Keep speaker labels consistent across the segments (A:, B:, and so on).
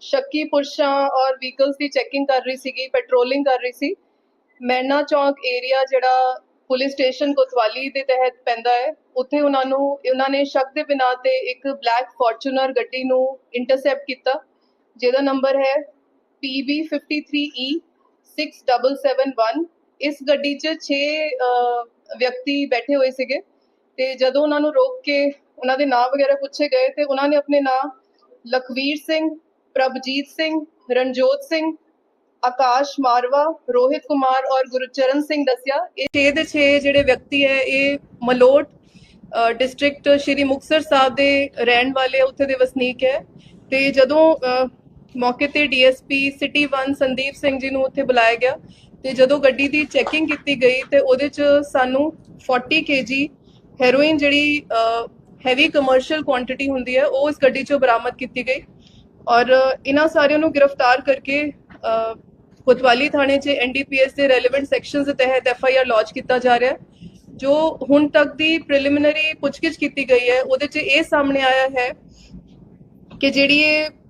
A: ਸ਼ੱਕੀ ਪੁਰਸ਼ਾਂ ਔਰ ਵਹੀਕਲਸ ਦੀ ਚੈਕਿੰਗ ਕਰ ਰਹੀ ਸੀਗੀ ਪੈਟਰੋਲਿੰਗ ਕਰ ਰਹੀ ਸੀ। ਮੈਨਾ ਚੌਂਕ ਏਰੀਆ ਜਿਹੜਾ ਪੁਲਿਸ ਸਟੇਸ਼ਨ ਕੋਤਵਾਲੀ ਦੇ ਤਹਿਤ ਪੈਂਦਾ ਹੈ, ਉੱਥੇ ਉਹਨਾਂ ਨੂੰ, ਉਹਨਾਂ ਨੇ ਸ਼ੱਕ ਦੇ ਬਿਨਾਂ ਤੇ ਇੱਕ ਬਲੈਕ ਫੋਰਚੂਨਰ ਗੱਡੀ ਨੂੰ ਇੰਟਰਸੈਪਟ ਕੀਤਾ, ਜਿਹਦਾ ਨੰਬਰ ਹੈ PB53E 6771 e ਇਸ ਗੱਡੀ 'ਚ 6 ਵਿਅਕਤੀ ਬੈਠੇ ਹੋਏ ਸੀਗੇ ਤੇ ਜਦੋਂ ਉਹਨਾਂ ਨੂੰ ਰੋਕ ਕੇ ਉਹਨਾਂ ਦੇ ਨਾਂ ਵਗੈਰਾ ਪੁੱਛੇ ਗਏ ਤੇ ਉਹਨਾਂ ਨੇ ਆਪਣੇ ਨਾਂ ਲਖਵੀਰ ਸਿੰਘ ਪ੍ਰਭਜੀਤ ਸਿੰਘ, ਰਣਜੋਤ ਸਿੰਘ, ਆਕਾਸ਼ ਮਾਰਵਾ, ਰੋਹਿਤ ਕੁਮਾਰ ਔਰ ਗੁਰਚਰਨ ਸਿੰਘ ਦੱਸਿਆ, ਇਹ 6 ਦੇ 6 ਜਿਹੜੇ ਵਿਅਕਤੀ ਹੈ, ਇਹ ਮਲੋਟ ਡਿਸਟ੍ਰਿਕਟ ਸ਼੍ਰੀ ਮੁਕਤਸਰ ਸਾਹਿਬ ਦੇ ਰਹਿਣ ਵਾਲੇ ਉੱਥੇ ਦੇ ਵਸਨੀਕ ਹੈ। ਤੇ ਜਦੋਂ ਮੌਕੇ ਤੇ ਡੀਐਸਪੀ ਸਿਟੀ 1 ਸੰਦੀਪ ਸਿੰਘ ਜੀ ਨੂੰ ਉੱਥੇ ਬੁਲਾਇਆ ਗਿਆ, ਤੇ ਜਦੋਂ ਗੱਡੀ ਦੀ ਚੈਕਿੰਗ ਕੀਤੀ ਗਈ, ਤੇ ਉਹਦੇ ਚ ਸਾਨੂੰ 40 ਕੇਜੀ ਹੈਰੋਇਨ ਜਿਹੜੀ ਹੈਵੀ ਕਮਰਸ਼ੀਅਲ ਕੁਆਂਟੀਟੀ ਹੁੰਦੀ ਹੈ, ਉਹ ਇਸ ਗੱਡੀ ਚੋਂ ਬਰਾਮਦ ਕੀਤੀ ਗਈ। ਔਰ ਇਹਨਾਂ ਸਾਰਿਆਂ ਨੂੰ ਗ੍ਰਿਫਤਾਰ ਕਰਕੇ ਕੋਤਵਾਲੀ ਥਾਣੇ 'ਚ ਐਨਡੀਪੀਐਸ ਦੇ ਰੈਲੇਵੈਂਟ ਸੈਕਸ਼ਨਸ ਦੇ ਤਹਿਤ ਐਫਆਈਆਰ ਲੌਂਚ ਕੀਤਾ ਜਾ ਰਿਹਾ ਹੈ, ਜੋ ਹੁਣ ਤੱਕ ਦੀ ਪ੍ਰੀਲਿਮਿਨਰੀ ਪੁੱਛਗਿੱਛ ਕੀਤੀ ਗਈ ਹੈ, ਉਹਦੇ 'ਚ ਇਹ ਸਾਹਮਣੇ ਆਇਆ ਹੈ ਕਿ ਜਿਹੜੀ ਇਹ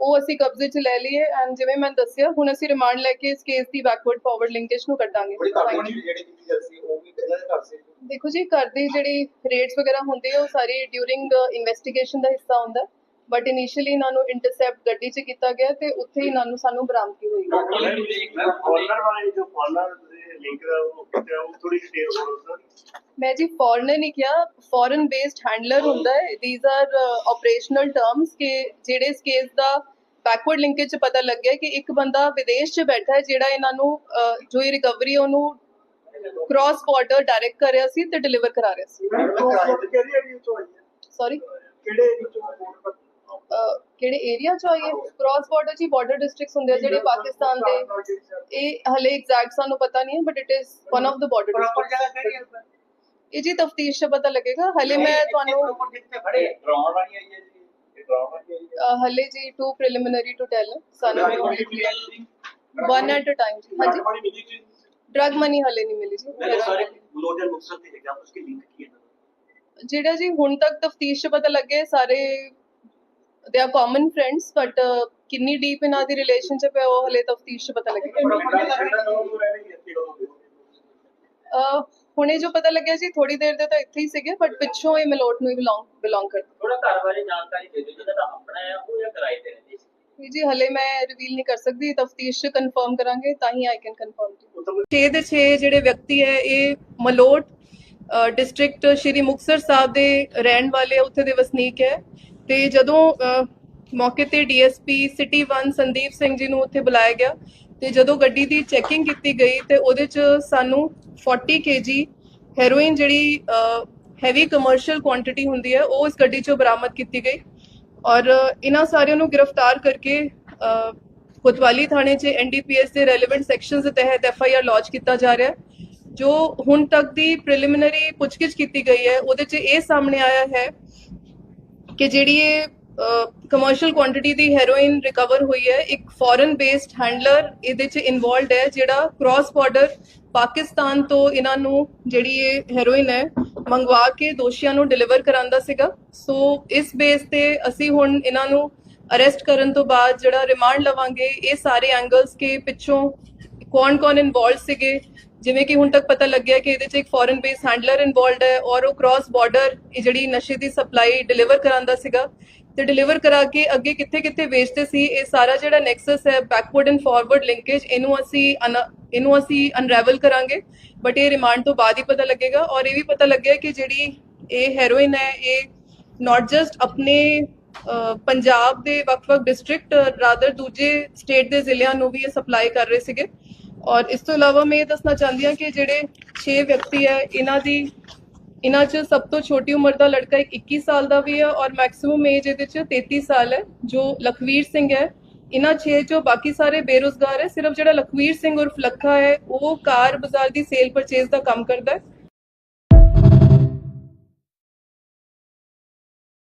A: ਉਹ ਅਸੀਂ ਕਬਜ਼ੇ 'ਚ ਲੈ ਲਈ ਹੈ ਐਂਡ ਜਿਵੇਂ ਮੈਂ ਦੱਸਿਆ ਹੁਣ ਅਸੀਂ ਰਿਮਾਂਡ ਲੈ ਕੇ ਇਸ ਕੇਸ ਦੀ ਬੈਕਵਰਡ ਫਾਰਵਰਡ ਲਿੰਕੇਜ ਨੂੰ
B: ਸੀ
A: ਦੇਖੋ ਜੀ ਘਰ ਦੀ ਜਿਹੜੀ ਰੇਟਸ ਵਗੈਰਾ ਹੁੰਦੇ ਆ ਉਹ ਸਾਰੀ ਡਿਊਰਿੰਗ ਇਨਵੈਸਟੀਗੇਸ਼ਨ ਦਾ ਹਿੱਸਾ ਹੁੰਦਾ। ਬਟ ਇਨੀਸ਼ੀਅਲੀ ਇਹਨਾਂ ਨੂੰ ਇੰਟਰਸੈਪਟ ਗੱਡੀ 'ਚ ਕੀਤਾ ਗਿਆ ਤੇ ਉੱਥੇ ਹੀ ਇਹਨਾਂ ਨੂੰ ਸਾਨੂੰ ਬਰਾਮਦਗੀ ਹੋਈ।
C: ਫੋਰਨਰ ਵਾਲੇ ਜੋ ਫੋਰਨਰ ਦੇ ਲਿੰਕ ਦਾ ਉਹ ਕਿਤੇ ਉਹ ਥੋੜੀ ਡਿਟੇਲ ਹੋਰ ਸਰ
A: ਮੈਂ ਜੀ ਫੋਰਨਰ ਨਹੀਂ ਕਿਹਾ ਫੋਰਨ ਬੇਸਡ ਹੈਂਡਲਰ ਹੁੰਦਾ ਹੈ। ਥੀਸ ਆਰ ਆਪਰੇਸ਼ਨਲ ਟਰਮਸ ਕਿ ਜਿਹੜੇ ਇਸ ਕੇਸ ਦਾ ਬੈਕਵਰਡ ਲਿੰਕੇਜ ਚ ਪਤਾ ਲੱਗਿਆ ਕਿ ਇੱਕ ਬੰਦਾ ਵਿਦੇਸ਼ 'ਚ ਬੈਠਾ ਹੈ ਜਿਹੜਾ ਇਹਨਾਂ ਨੂੰ ਅਹ, ਜੋ ਇਹ ਰਿਕਵਰੀ ਉਹਨੂੰ ਕ੍ਰਾਸ ਬਾਰਡਰ ਡਾਇਰੈਕਟ ਕਰ ਰਿਹਾ ਸੀ ਤੇ ਡਿਲੀਵਰ ਕਰਾ ਰਿਹਾ ਸੀ। ਸੌਰੀ
C: ਕਿਹੜੇ ਏਰੀਆ ਤੋਂ ਰਿਪੋਰਟ
A: ਕਿਹੜੇ ਏਰੀਆ 'ਚ ਆਈ ਹੈ ਕ੍ਰਾਸ ਬਾਰਡਰ ਜੀ ਬਾਰਡਰ ਡਿਸਟ੍ਰਿਕਟਸ ਹੁੰਦੇ ਆ ਜਿਹੜੇ ਪਾਕਿਸਤਾਨ ਦੇ। ਇਹ ਹਲੇ ਐਗਜ਼ੈਕਟ ਸਾਨੂੰ ਪਤਾ ਨਹੀਂ ਹੈ but it is one of the border
C: proper
A: district
C: ਜਗ੍ਹਾ ਕਿਹੜੀ ਹੈ
A: ਇਹ ਜੀ ਤਫਤੀਸ਼ 'ਚ ਪਤਾ ਲੱਗੇਗਾ। ਹਲੇ ਮੈਂ ਤੁਹਾਨੂੰ
C: ਡਰਾਉਣ ਵਾਲੀ ਆਈ ਹੈ ਜੀ?
A: ਹਲੇ ਜੀ ਟੂ ਪ੍ਰੀਲਿਮਿਨਰੀ ਟੂ ਟੈਲ ਸਾਨੂੰ ਵਨ ਐਟ ਅ ਟਾਈਮ ਜੀ। ਹਾਂਜੀ। ਡਰਗ ਮਨੀ ਹਲੇ ਨਹੀਂ ਮਿਲੀ ਜੀ।
C: ਸਾਰੇ ਲੋਜਨ ਮੁਕਸਦ ਤੇ ਹੈਗਾ ਉਸਕੇ ਲਿੰਕ ਕੀ ਹੈ?
A: ਜਿਹੜਾ ਜੀ ਹੁਣ ਤੱਕ ਤਫਤੀਸ਼ ਪਤਾ ਲੱਗੇ ਸਾਰੇ ਦੇ ਆਰ ਕਾਮਨ ਫਰੈਂਡਸ ਬਟ ਕਿੰਨੀ ਡੀਪ ਇਹਨਾਂ ਦੀ ਰਿਲੇਸ਼ਨਸ਼ਿਪ ਹੈ ਉਹ ਹਲੇ ਤਫਤੀਸ਼ 'ਚ ਪਤਾ ਲੱਗੇਗਾ ਹੁਣੇ ਜੋ ਪਤਾ ਲੱਗਿਆ ਜੀ ਥੋੜੀ ਦੇਰ ਦੇ ਤਾਂ ਇੱਥੇ ਹੀ ਸੀਗੇ ਬਟ ਪਿੱਛੋਂ ਇਹ ਮਲੋਟ ਨੂੰ ਹੀ ਬਿਲੋਂਗ ਬਿਲੋਂਗ ਕਰਦੇ
D: ਥੋੜਾ ਘਰ ਬਾਰੇ ਜਾਣਕਾਰੀ ਦੇ ਦਿਓ ਜਿਹਦਾ ਤਾਂ ਆਪਣਾ ਹੈ ਉਹ ਜਾਂ ਕਿਰਾਏ ਤੇ ਰਹਿੰਦੇ ਸੀ
A: ਜੀ ਹਲੇ ਮੈਂ ਰਿਵੀਲ ਨਹੀਂ ਕਰ ਸਕਦੀ ਤਫਤੀਸ਼ ਕਨਫਰਮ ਕਰਾਂਗੇ ਤਾਂ ਹੀ ਆਈ ਕੈਨ ਕਨਫਰਮ
C: ਉਹ ਤਾਂ
A: 6 ਦੇ 6 ਜਿਹੜੇ ਵਿਅਕਤੀ ਹੈ ਇਹ ਮਲੋਟ ਡਿਸਟ੍ਰਿਕਟ ਸ਼੍ਰੀ ਮੁਕਤਸਰ ਸਾਹਿਬ ਦੇ ਰਹਿਣ ਵਾਲੇ ਉੱਥੇ ਦੇ ਵਸਨੀਕ ਹੈ ਤੇ ਜਦੋਂ ਮੌਕੇ ਤੇ ਡੀਐਸਪੀ ਸਿਟੀ 1 ਸੰਦੀਪ ਸਿੰਘ ਜੀ ਨੂੰ ਉੱਥੇ ਬੁਲਾਇਆ ਗਿਆ ਤੇ ਜਦੋਂ ਗੱਡੀ ਦੀ ਚੈਕਿੰਗ ਕੀਤੀ ਗਈ ਤੇ ਉਹਦੇ ਚ ਸਾਨੂੰ 40 ਕੇਜੀ ਹੈਰੋਇਨ ਜਿਹੜੀ ਹੈਵੀ ਕਮਰਸ਼ੀਅਲ ਕੁਆਂਟੀਟੀ ਹੁੰਦੀ ਹੈ, ਉਹ ਇਸ ਗੱਡੀ ਚੋਂ ਬਰਾਮਦ ਕੀਤੀ ਗਈ ਔਰ ਇਹਨਾਂ ਸਾਰਿਆਂ ਨੂੰ ਗ੍ਰਿਫਤਾਰ ਕਰਕੇ ਕੋਤਵਾਲੀ ਥਾਣੇ 'ਚ ਐਨਡੀਪੀਐਸ ਦੇ ਰੈਲੇਵੈਂਟ ਸੈਕਸ਼ਨਸ ਦੇ ਤਹਿਤ ਐਫਆਈਆਰ ਲੌਂਚ ਕੀਤਾ ਜਾ ਰਿਹਾ ਹੈ ਜੋ ਹੁਣ ਤੱਕ ਦੀ ਪ੍ਰੀਲਿਮਿਨਰੀ ਪੁੱਛਗਿੱਛ ਕੀਤੀ ਗਈ ਹੈ, ਉਹਦੇ 'ਚ ਇਹ ਸਾਹਮਣੇ ਆਇਆ ਹੈ ਕਿ ਜਿਹੜੀ ਇਹ ਕਮਰਸ਼ੀਅਲ ਕੁਆਂਟੀਟੀ ਦੀ ਹੈਰੋਇਨ ਰਿਕਵਰ ਹੋਈ ਹੈ, ਇੱਕ ਫੋਰਨ ਬੇਸਡ ਹੈਂਡਲਰ ਇਹਦੇ 'ਚ ਇਨਵੋਲਡ ਹੈ, ਜਿਹੜਾ ਕ੍ਰਾਸ ਬਾਰਡਰ ਪਾਕਿਸਤਾਨ ਤੋਂ ਇਹਨਾਂ ਨੂੰ ਜਿਹੜੀ ਇਹ ਹੈਰੋਇਨ ਹੈ, ਮੰਗਵਾ ਕੇ ਦੋਸ਼ੀਆਂ ਨੂੰ ਡਿਲੀਵਰ ਕਰਾਂਦਾ ਸੀਗਾ। ਸੋ ਇਸ ਬੇਸ ਤੇ ਅਸੀਂ ਹੁਣ ਇਹਨਾਂ ਨੂੰ ਅਰੈਸਟ ਕਰਨ ਤੋਂ ਬਾਅਦ ਜਿਹੜਾ ਰਿਮਾਂਡ ਲਵਾਂਗੇ, ਇਹ ਸਾਰੇ ਐਂਗਲਸ ਕੇ ਪਿੱਛੋਂ ਕੌਣ-ਕੌਣ ਇਨਵੋਲਡ ਸੀਗੇ ਜਿਵੇਂ ਕਿ ਹੁਣ ਤੱਕ ਪਤਾ ਲੱਗਿਆ ਕਿ ਇਹਦੇ 'ਚ ਇੱਕ ਫੋਰਨ ਬੇਸ ਹੈਂਡਲਰ ਇਨਵੋਲਡ ਹੈ ਔਰ ਉਹ ਕ੍ਰਾਸ ਬਾਰਡਰ ਇਹ ਜਿਹੜੀ ਨਸ਼ੇ ਦੀ ਸਪਲਾਈ ਡਿਲੀਵਰ ਕਰਾਂਦਾ ਸੀਗਾ ਤੇ ਡਿਲੀਵਰ ਕਰਾ ਕੇ ਅੱਗੇ ਕਿੱਥੇ-ਕਿੱਥੇ ਵੇਚਦੇ ਸੀ, ਇਹ ਸਾਰਾ ਜਿਹੜਾ ਨੈਕਸਸ ਹੈ ਬੈਕਵਰਡ ਐਂਡ ਫਾਰਵਰਡ ਲਿੰਕੇਜ ਇਹਨੂੰ ਅਸੀਂ ਅਨ- ਇਹਨੂੰ ਅਸੀਂ ਅਨਰੈਵਲ ਕਰਾਂਗੇ ਬਟ ਇਹ ਰਿਮਾਂਡ ਤੋਂ ਬਾਅਦ ਹੀ ਪਤਾ ਲੱਗੇਗਾ ਔਰ ਇਹ ਵੀ ਪਤਾ ਲੱਗਿਆ ਕਿ ਜਿਹੜੀ ਇਹ ਹੈਰੋਇਨ ਹੈ, ਇਹ ਨਾਟ ਜਸਟ ਆਪਣੇ ਪੰਜਾਬ ਦੇ ਵੱਖ-ਵੱਖ ਡਿਸਟ੍ਰਿਕਟ ਰਾਦਰ ਦੂਜੇ ਸਟੇਟ ਦੇ ਜ਼ਿਲ੍ਹਿਆਂ ਨੂੰ ਵੀ ਇਹ ਸਪਲਾਈ ਕਰ ਰਹੇ ਸੀਗੇ। ਔਰ ਇਸ ਤੋਂ ਇਲਾਵਾ ਮੈਂ ਇਹ ਦੱਸਣਾ ਚਾਹੁੰਦੀ ਹਾਂ ਕਿ ਜਿਹੜੇ 6 ਵਿਅਕਤੀ ਹੈ, ਇਹਨਾਂ ਦੀ, ਇਹਨਾਂ 'ਚ ਸਭ ਤੋਂ ਛੋਟੀ ਉਮਰ ਦਾ ਲੜਕਾ ਇੱਕ 21 ਸਾਲ ਦਾ ਵੀ ਹੈ ਔਰ ਮੈਕਸਿਮਮ ਏਜ ਇਹਦੇ 'ਚ 33 ਸਾਲ ਹੈ, ਜੋ ਲਖਵੀਰ ਸਿੰਘ ਹੈ। ਇਹਨਾਂ 6 ਚੋਂ ਬਾਕੀ ਸਾਰੇ ਬੇਰੁਜ਼ਗਾਰ ਹੈ, ਸਿਰਫ ਜਿਹੜਾ ਲਖਵੀਰ ਸਿੰਘ ਉਰਫ ਲੱਖਾ ਹੈ, ਉਹ ਕਾਰ ਬਾਜ਼ਾਰ ਦੀ ਸੇਲ ਪਰਚੇਜ਼ ਦਾ ਕੰਮ ਕਰਦਾ ਹੈ।